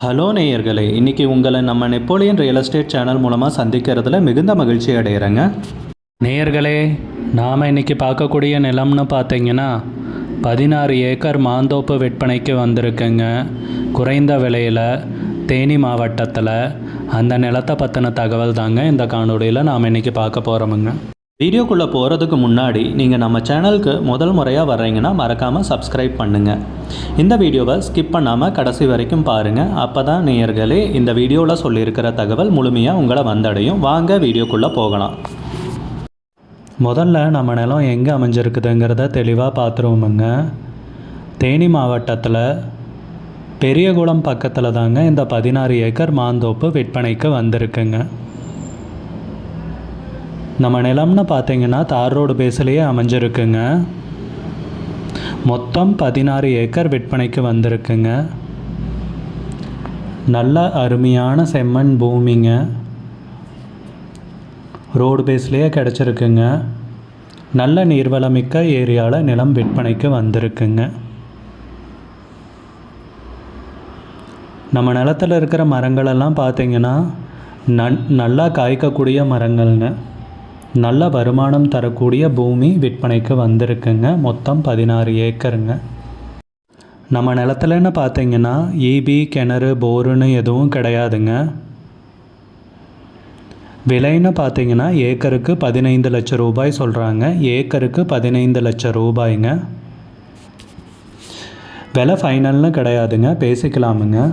Hello நேயர்களே இன்றைக்கி உங்களை நம்ம நெப்போலியன் ரியல் எஸ்டேட் சேனல் மூலமாக சந்திக்கிறதுல மிகுந்த மகிழ்ச்சி அடைகிறேங்க நேயர்களே நாம் இன்றைக்கி பார்க்கக்கூடிய நிலம்னு பார்த்தீங்கன்னா பதினாறு ஏக்கர் மாந்தோப்பு விற்பனைக்கு வந்திருக்குங்க. குறைந்த விலையில் தேனி மாவட்டத்தில் அந்த நிலத்தை பற்றின தகவல் தாங்க இந்த காணொலியில் நாம் இன்றைக்கி பார்க்க போகிறோமுங்க வீடியோக்குள்ளே போகிறதுக்கு முன்னாடி நீங்கள் நம்ம சேனலுக்கு முதல் முறையாக வர்றீங்கன்னா மறக்காமல் சப்ஸ்கிரைப் பண்ணுங்கள் இந்த வீடியோவை ஸ்கிப் பண்ணாமல் கடைசி வரைக்கும் பாருங்கள் அப்போ தான் நேயர்களே இந்த வீடியோவில் சொல்லியிருக்கிற தகவல் முழுமையாக உங்களை வந்தடையும். வாங்க வீடியோக்குள்ளே போகலாம். முதல்ல நம்ம நிலம் எங்கே அமைஞ்சிருக்குதுங்கிறத தெளிவாக பார்த்துருவோமுங்க தேனி மாவட்டத்தில் பெரியகுளம் பக்கத்தில் தாங்க இந்த பதினாறு ஏக்கர் மாந்தோப்பு விற்பனைக்கு வந்திருக்குங்க. நம்ம நிலம்னு பார்த்தீங்கன்னா தார் ரோடு பேஸ்லேயே அமைஞ்சிருக்குங்க. மொத்தம் பதினாறு ஏக்கர் விற்பனைக்கு வந்திருக்குங்க. நல்ல அருமையான செம்மண் பூமிங்க. ரோடு பேஸ்லேயே கிடச்சிருக்குங்க. நல்ல நீர்வளமிக்க ஏரியாவில் நிலம் விற்பனைக்கு வந்திருக்குங்க. நம்ம நிலத்தில் இருக்கிற மரங்களெல்லாம் பார்த்தீங்கன்னா நன் நல்லா காய்க்கக்கூடிய மரங்கள்ங்க. நல்ல வருமானம் தரக்கூடிய பூமி விற்பனைக்கு வந்திருக்குங்க. மொத்தம் பதினாறு ஏக்கருங்க. நம்ம நிலத்துலன்னு பார்த்தீங்கன்னா ஈபி கிணறு போருன்னு எதுவும் கிடையாதுங்க. விலைன்னு பார்த்தீங்கன்னா ஏக்கருக்கு பதினைந்து லட்சம் ரூபாய் சொல்கிறாங்க ஏக்கருக்கு பதினைந்து லட்சம் ரூபாய்ங்க. விலை ஃபைனல்னு கிடையாதுங்க. பேசிக்கலாமுங்க.